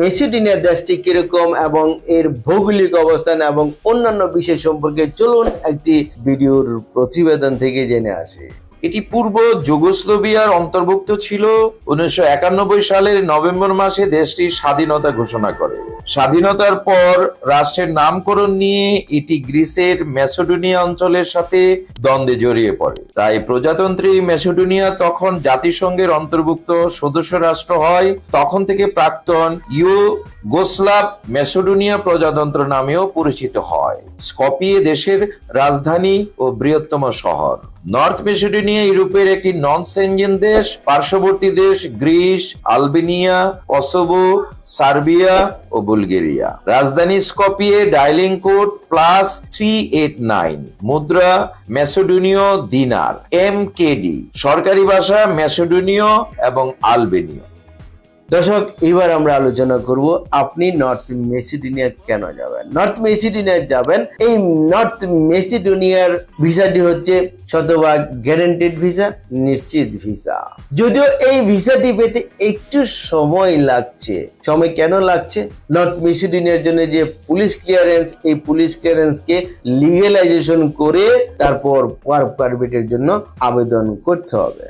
Macedonia দেশটি কীরকম এবং এর ভৌগোলিক অবস্থান এবং অন্যান্য বিষয় সম্পর্কে চলুন একটি ভিডিওর প্রতিবেদন থেকে জেনে আসি। এটি পূর্ব যুগোস্লোভিয়ার অন্তর্ভুক্ত ছিল। উনিশশো একানব্বই সালের নভেম্বর মাসে দেশটি স্বাধীনতা ঘোষণা করে। স্বাধীনতার পর রাষ্ট্রের নামকরণ নিয়ে এটি গ্রিসের মেসোডোনিয়া অঞ্চলের সাথে দ্বন্দ্বে জড়িয়ে পড়ে। তাই প্রজাতন্ত্রী মেসোডোনিয়া তখন জাতিসংঘের অন্তর্ভুক্ত সদস্য রাষ্ট্র হয়। তখন থেকে প্রাক্তন ইউ গোসলাভ ম্যাসেডোনিয়া প্রজাতন্ত্র নামেও পরিচিত হয়। স্কপিয়ে দেশের রাজধানী ও বৃহত্তম শহর। নর্থ মেসিডোনিয়া ইউরোপের একটি নন সেনজেন দেশ, পার্শ্ববর্তী দেশ গ্রিস, আলবেনিয়া, কসোভো, সার্বিয়া ও বুলগেরিয়া। রাজধানী Skopje dialling code plus three eight nine মুদ্রা মেসোডোনীয় দিনার, এম কেডি সরকারি ভাষা মেসোডোনীয় এবং আলবেনীয়। দর্শক, এবার আমরা আলোচনা করব আপনি নর্থ মেসিডোনিয়া কেন যাবেন? নর্থ মেসিডোনিয়া যাবেন, এই নর্থ মেসিডোনিয়ার ভিসাটি হচ্ছে শতভাগ গ্যারান্টেড ভিসা নিশ্চিত ভিসা যদিও এই ভিসাটি পেতে একটু সময় লাগছে। সময় কেন লাগছে? নর্থ মেসিডোনিয়ার জন্য যে পুলিশ ক্লিয়ারেন্স এই পুলিশ ক্লিয়ারেন্সকে লিগেলাইজেশন করে তারপর ওয়ার্ক পারমিটের জন্য আবেদন করতে হবে।